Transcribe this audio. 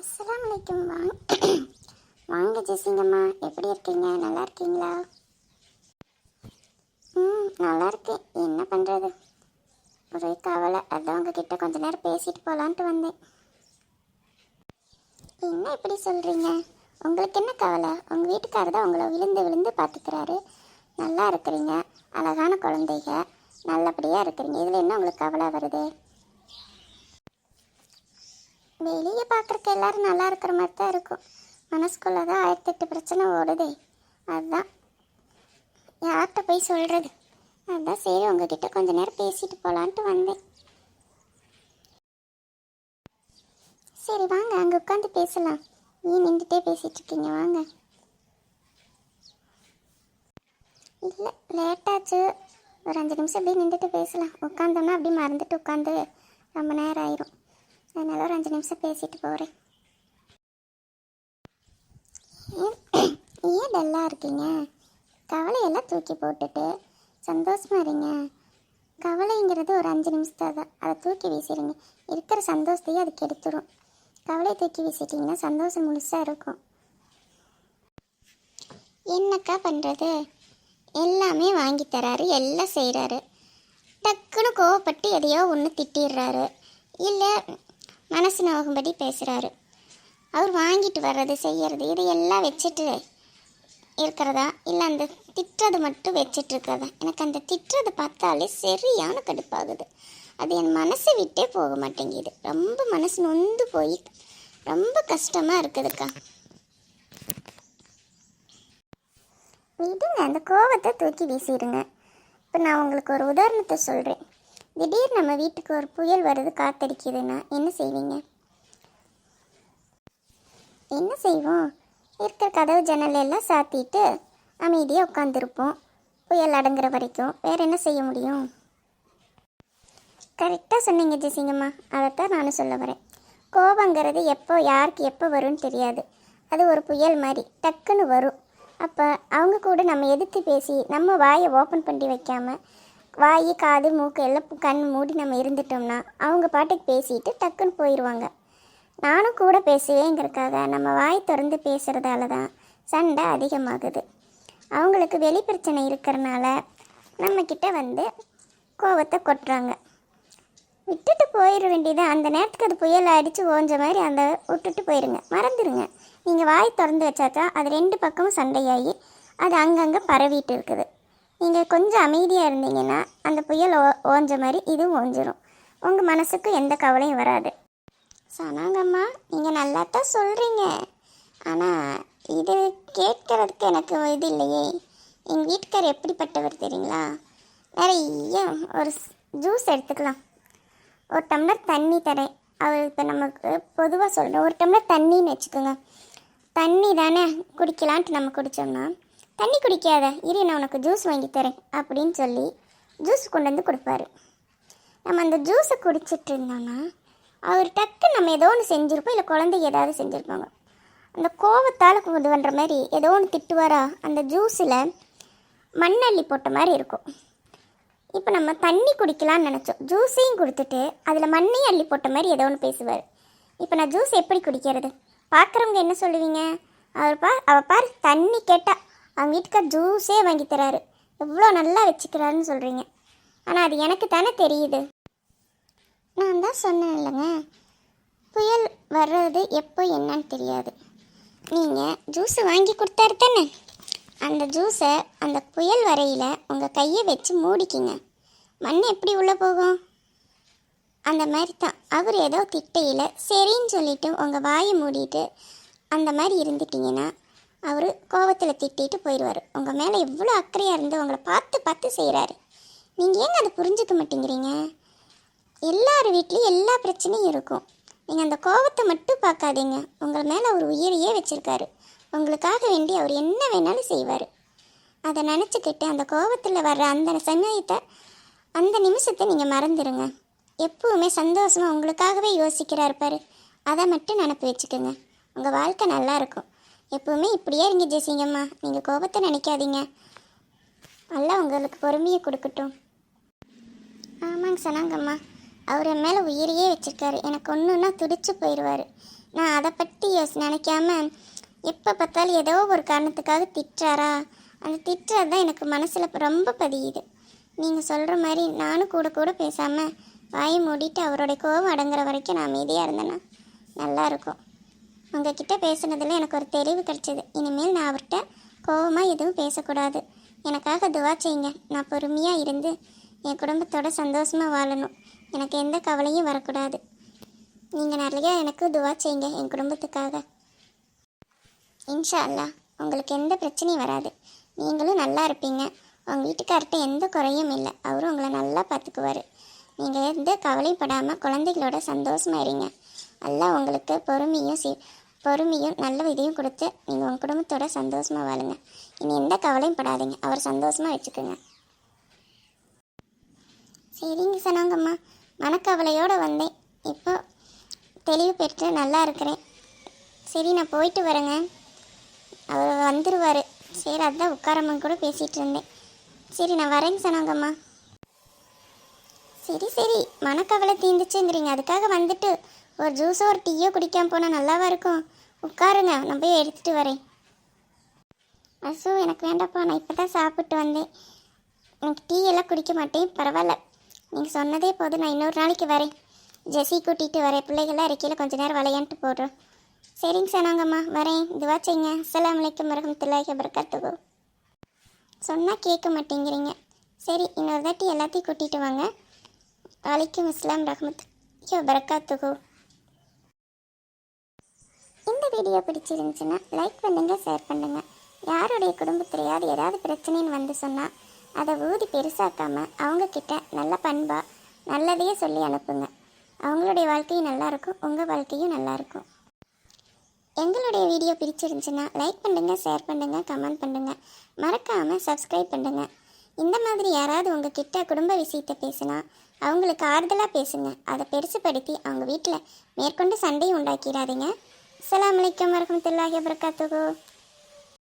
அஸ்லாம் வலைக்கும் வாங்க வாங்க ஜெசிங்கம்மா எப்படி இருக்கீங்க? நல்லா இருக்கீங்களா? ம் நல்லா இருக்கேன். என்ன பண்ணுறது ஒரே கவலை. அதான் உங்ககிட்ட கொஞ்ச நேரம் பேசிட்டு போகலான்ட்டு வந்தேன். என்ன இப்படி சொல்கிறீங்க உங்களுக்கு என்ன கவலை? உங்கள் வீட்டுக்காரர் தான் உங்களை விழுந்து விழுந்து பார்த்துக்கிறாரு. நல்லா இருக்கிறீங்க. அழகான குழந்தைங்க நல்லபடியாக இருக்கிறீங்க. இதில் என்ன உங்களுக்கு கவலை வருது? வெளியே பார்க்குறக்கு எல்லாரும் நல்லா இருக்கிற மாதிரி தான் இருக்கும். மனசுக்குள்ளே தான் ஆயிரத்தெட்டு பிரச்சனை ஓடுதே. அதுதான். யார்கிட்ட போய் சொல்கிறது அதான் சரி உங்ககிட்ட கொஞ்ச நேரம் பேசிட்டு போகலான்ட்டு வந்தேன். சரி வாங்க அங்கே உட்காந்து பேசலாம். நீ நின்றுட்டே பேசிட்டு இருக்கீங்க வாங்க. இல்லை லேட்டாச்சு. ஒரு அஞ்சு நிமிஷம் அப்படியே நின்றுட்டு பேசலாம். உட்காந்தோம்னா அப்படியே மறந்துட்டு உட்காந்து ரொம்ப நேரம் ஆயிரும். அதனால ஒரு அஞ்சு நிமிஷம் பேசிட்டு போகிறேன் ஏன் ஏன் டல்லாக இருக்கீங்க? கவலையெல்லாம் தூக்கி போட்டுட்டு சந்தோஷமா இருங்க. கவலைங்கிறது ஒரு அஞ்சு நிமிஷத்தை தான். அதை தூக்கி வீசிடுங்க. இருக்கிற சந்தோஷத்தையும் அது கெடுத்துரும். கவலையை தூக்கி வீசிட்டிங்கன்னா சந்தோஷம் முழுசாக இருக்கும். என்னக்கா பண்ணுறது எல்லாமே வாங்கி தராரு எல்லாம் செய்கிறாரு டக்குன்னு கோவப்பட்டு எதையோ ஒன்று திட்டிடுறாரு. இல்லை மனசு நோகும்படி பேசுகிறாரு அவர் வாங்கிட்டு வர்றது செய்கிறது இதையெல்லாம் வச்சுட்டு இருக்கிறதா? இல்லை அந்த திட்டுறது மட்டும் வச்சுட்டு இருக்கிறதா? எனக்கு அந்த திட்டுறது பார்த்தாலே சரியான கடுப்பாகுது. அது என் மனசை விட்டே போக மாட்டேங்குது. ரொம்ப மனசு நொந்து போய் ரொம்ப கஷ்டமாக இருக்குதுக்கா. விடுங்க அந்த கோவத்தை தூக்கி வீசிடுங்க. இப்போ நான் உங்களுக்கு ஒரு உதாரணத்தை சொல்கிறேன் திடீர் நம்ம வீட்டுக்கு ஒரு புயல் வருது காத்தடிக்குதுன்னா என்ன செய்வீங்க? என்ன செய்வோம்? இருக்கிற கதவு ஜன்னல் எல்லாம் சாத்திட்டு அமைதியாக உட்காந்துருப்போம் புயல் அடங்குற வரைக்கும். வேற என்ன செய்ய முடியும்? கரெக்டாக சொன்னீங்க ஜெசிங்கம்மா. அதைத்தான் நானும் சொல்ல வரேன். கோபங்கிறது எப்போ யாருக்கு எப்போ வரும்னு தெரியாது. அது ஒரு புயல் மாதிரி டக்குன்னு வரும். அப்போ அவங்க கூட நம்ம எதிர்த்து பேசி நம்ம வாயை ஓப்பன் பண்ணி வைக்காமல் வாய் காது மூக்கு எல்லாம் கண் மூடி நம்ம இருந்துட்டோம்னா அவங்க பாட்டுக்கு பேசிட்டு டக்குன்னு போயிடுவாங்க நானும் கூட பேசுவேங்கிறக்காக நம்ம வாய் திறந்து பேசுகிறதால தான் சண்டை அதிகமாகுது. அவங்களுக்கு வெளி பிரச்சனை இருக்கிறனால நம்மக்கிட்ட வந்து கோவத்தை கொட்டுறாங்க. விட்டுட்டு போயிட வேண்டியது அந்த நேரத்துக்கு அது புயல் அடித்து ஓஞ்ச மாதிரி அந்த விட்டுட்டு போயிருங்க. மறந்துடுங்க நீங்கள் வாய் திறந்து வச்சாச்சா அது ரெண்டு பக்கமும் சண்டையாகி அது அங்கங்கே பரவிட்டு இருக்குது. நீங்கள் கொஞ்சம் அமைதியாக இருந்தீங்கன்னா அந்த புயல் ஓ ஓஞ்ச மாதிரி இதுவும் ஓஞ்சிரும். உங்கள் மனசுக்கு எந்த கவலையும் வராது. சனாங்கம்மா நீங்கள் நல்லா தான் சொல்கிறீங்க ஆனால் இது கேட்கறதுக்கு எனக்கு இது இல்லையே. எங்கள் வீட்டுக்கார் எப்படிப்பட்டவர் தெரியுங்களா? நிறைய ஒரு ஜூஸ் எடுத்துக்கலாம். ஒரு டம்ளர் தண்ணி தரேன். அவர் இப்போ நமக்கு பொதுவாக சொல்கிறேன் ஒரு டம்ளர் தண்ணின்னு வச்சுக்கோங்க. தண்ணி தானே குடிக்கலான்ட்டு நம்ம குடித்தோம்னா தண்ணி குடிக்காத இரு நான் உனக்கு ஜூஸ் வாங்கி தரேன் அப்படின்னு சொல்லி ஜூஸ் கொண்டு வந்து கொடுப்பாரு. நம்ம அந்த ஜூஸை குடிச்சிட்டு இருந்தோம்னா அவர் டக்கு நம்ம ஏதோ ஒன்று செஞ்சுருப்போம் இல்லை குழந்தைங்க ஏதாவது செஞ்சுருப்பாங்க. அந்த கோவத்தால் இது பண்ணுற மாதிரி ஏதோ ஒன்று திட்டுவாரா அந்த ஜூஸில் மண்ணள்ளி போட்ட மாதிரி இருக்கும். இப்போ நம்ம தண்ணி குடிக்கலாம்னு நினச்சோம். ஜூஸையும் கொடுத்துட்டு அதில் மண்ணையும் அள்ளி போட்ட மாதிரி ஏதோ ஒன்று பேசுவார். இப்போ நான் ஜூஸ் எப்படி குடிக்கிறது? பார்க்குறவங்க என்ன சொல்லுவீங்க? அவர் பா அவள் பார் தண்ணி கேட்டால் அவங்க வீட்டுக்கார் ஜூஸே வாங்கி தராரு. எவ்வளோ நல்லா வச்சுக்கிறாருன்னு சொல்கிறீங்க ஆனால் அது எனக்கு தானே தெரியுது. நான் தான் சொன்னேன் இல்லைங்க. புயல் வர்றது எப்போ என்னன்னு தெரியாது. நீங்கள் ஜூஸை வாங்கி கொடுத்தாரு தானே? அந்த ஜூஸை அந்த புயல் வரையில் உங்கள் கையை வச்சு மூடிக்கிங்க. மண் எப்படி உள்ளே போகும்? அந்த மாதிரி தான். அவர் ஏதோ திட்டையில் சரின்னு சொல்லிவிட்டு உங்கள் வாயை மூடிட்டு அந்த மாதிரி இருந்துட்டீங்கன்னா அவர் கோவத்தில் திட்டிட்டு போயிடுவார். உங்கள் மேலே எவ்வளோ அக்கறையாக இருந்து உங்களை பார்த்து பார்த்து செய்கிறாரு நீங்கள் ஏங்க அதை புரிஞ்சுக்க மாட்டேங்கிறீங்க? எல்லார் வீட்லேயும் எல்லா பிரச்சனையும் இருக்கும். நீங்கள் அந்த கோவத்தை மட்டும் பார்க்காதீங்க. உங்கள் மேலே அவர் உயிரையே வச்சுருக்காரு. உங்களுக்காக வேண்டி அவர் என்ன வேணாலும் செய்வார். அதை நினச்சிக்கிட்டு அந்த கோவத்தில் வர்ற அந்த சமயத்தை அந்த நிமிஷத்தை நீங்கள் மறந்துடுங்க எப்பவுமே சந்தோஷமாக உங்களுக்காகவே யோசிக்கிறார் பாரு. அதை மட்டும் நினப்பு வச்சுக்கோங்க. உங்கள் வாழ்க்கை நல்லாயிருக்கும் எப்பவுமே இப்படியே இருங்க ஜெசிங்கம்மா. நீங்கள் கோபத்தை நினைக்காதீங்க. நல்லா உங்களுக்கு பொறுமையை கொடுக்கட்டும். ஆமாங்க சொன்னாங்கம்மா அவர் என் மேலே உயிரையே வச்சுருக்காரு. எனக்கு ஒன்றுன்னா துடிச்சு போயிடுவார் நான் அதை பற்றி யோசி நினைக்காம எப்போ பார்த்தாலும் ஏதோ ஒரு காரணத்துக்காக திட்டுறாரா? அந்த திட்டுறது தான் எனக்கு மனசில் ரொம்ப பதியுது. நீங்கள் சொல்கிற மாதிரி நானும் கூட கூட பேசாமல் வாயை மூடிட்டு அவரோட கோவம் அடங்குற வரைக்கும் நான் அமைதியாக இருந்தேன்னா நல்லாயிருக்கும் உங்ககிட்ட பேசுனதில் எனக்கு ஒரு தெளிவு கிடைச்சது. இனிமேல் நான் அவர்கிட்ட கோவமாக எதுவும் பேசக்கூடாது. எனக்காக துவா செய்யுங்க. நான் பொறுமையாக இருந்து என் குடும்பத்தோட சந்தோஷமாக வாழணும். எனக்கு எந்த கவலையும் வரக்கூடாது. நீங்கள் நிறையா எனக்கு துவா செய்யுங்க என் குடும்பத்துக்காக. இன்ஷா அல்லா உங்களுக்கு எந்த பிரச்சனையும் வராது. நீங்களும் நல்லா இருப்பீங்க. உங்கள் வீட்டுக்கார்ட்ட எந்த குறையும் இல்லை. அவரும் உங்களை நல்லா பார்த்துக்குவார் நீங்கள் எந்த கவலைப்படாமல் குழந்தைகளோட சந்தோஷமாக இருங்க. எல்லாம் உங்களுக்கு பொறுமையும் சி பொறுமையும் நல்ல இதையும் கொடுத்து நீங்கள் உங்கள் குடும்பத்தோட சந்தோஷமாக வாழுங்க. இனி எந்த கவலையும் படாதீங்க. அவர் சந்தோஷமாக வச்சுக்கோங்க. சரிங்க சொன்னாங்கம்மா மனக்கவலையோடு வந்தேன். இப்போ தெளிவு பெற்று நல்லா இருக்கிறேன். சரி நான் போயிட்டு வரேங்க. அவர் வந்துடுவார் சரி அதான் உட்காரம்மன் கூட பேசிகிட்டு இருந்தேன். சரி நான் வரேங்க சொன்னாங்கம்மா சரி சரி. மனக்கவலை தீந்துச்சுங்கிறீங்க. அதுக்காக வந்துட்டு ஒரு ஜூஸோ ஒரு டீயோ குடிக்காம போனால் நல்லாவா இருக்கும்? உட்காருங்க நான் போய் எடுத்துகிட்டு வரேன். அசு எனக்கு வேண்டாப்பா நான் இப்போ தான் சாப்பிட்டு வந்தேன். எனக்கு டீ எல்லாம் குடிக்க மாட்டேன் பரவாயில்ல. நீங்கள் சொன்னதே போதும் நான் இன்னொரு நாளைக்கு வரேன். ஜெஸி கூட்டிகிட்டு வரேன் பிள்ளைகள்லாம் இருக்கையில் கொஞ்ச நேரம் விளையாண்டுட்டு போடுறோம் சரிங்க சனாங்கம்மா வரேன். இதுவா செய்யுங்க. அஸ்ஸலாமு மரகம் வரஹ்மத்துல்லாஹி வபரகாத்துஹு. சொன்னால் கேட்க மாட்டேங்கிறீங்க. சரி இன்னொரு தாட்டி எல்லாத்தையும் கூட்டிகிட்டு வாங்க. வலைக்கும் இஸ்லாம் ரஹமத் வபரகாத்துஹு. இந்த வீடியோ பிடிச்சிருந்துச்சுன்னா லைக் பண்ணுங்கள் ஷேர் பண்ணுங்கள் யாருடைய குடும்பத்திலையாவது ஏதாவது பிரச்சனைன்னு வந்து சொன்னால் அதை ஊதி பெருசாக்காம அவங்கக்கிட்ட நல்ல பண்பாக நல்லதையே சொல்லி அனுப்புங்க. அவங்களுடைய வாழ்க்கையும் நல்லாயிருக்கும் உங்கள் வாழ்க்கையும் நல்லாயிருக்கும் எங்களுடைய வீடியோ பிடிச்சிருந்துச்சுன்னா லைக் பண்ணுங்கள் ஷேர் பண்ணுங்கள் கமெண்ட் பண்ணுங்கள் மறக்காமல் சப்ஸ்கிரைப் பண்ணுங்கள் இந்த மாதிரி யாராவது உங்ககிட்ட குடும்ப விஷயத்தை பேசினா அவங்களுக்கு ஆறுதலாக பேசுங்க. அதை பெருசுப்படுத்தி அவங்க வீட்டில் மேற்கொண்டு சண்டையும் உண்டாக்கிடாதீங்க. அலாம் வலைக்கம் வரமத்துல்லாஹி வபரகாத்துஹு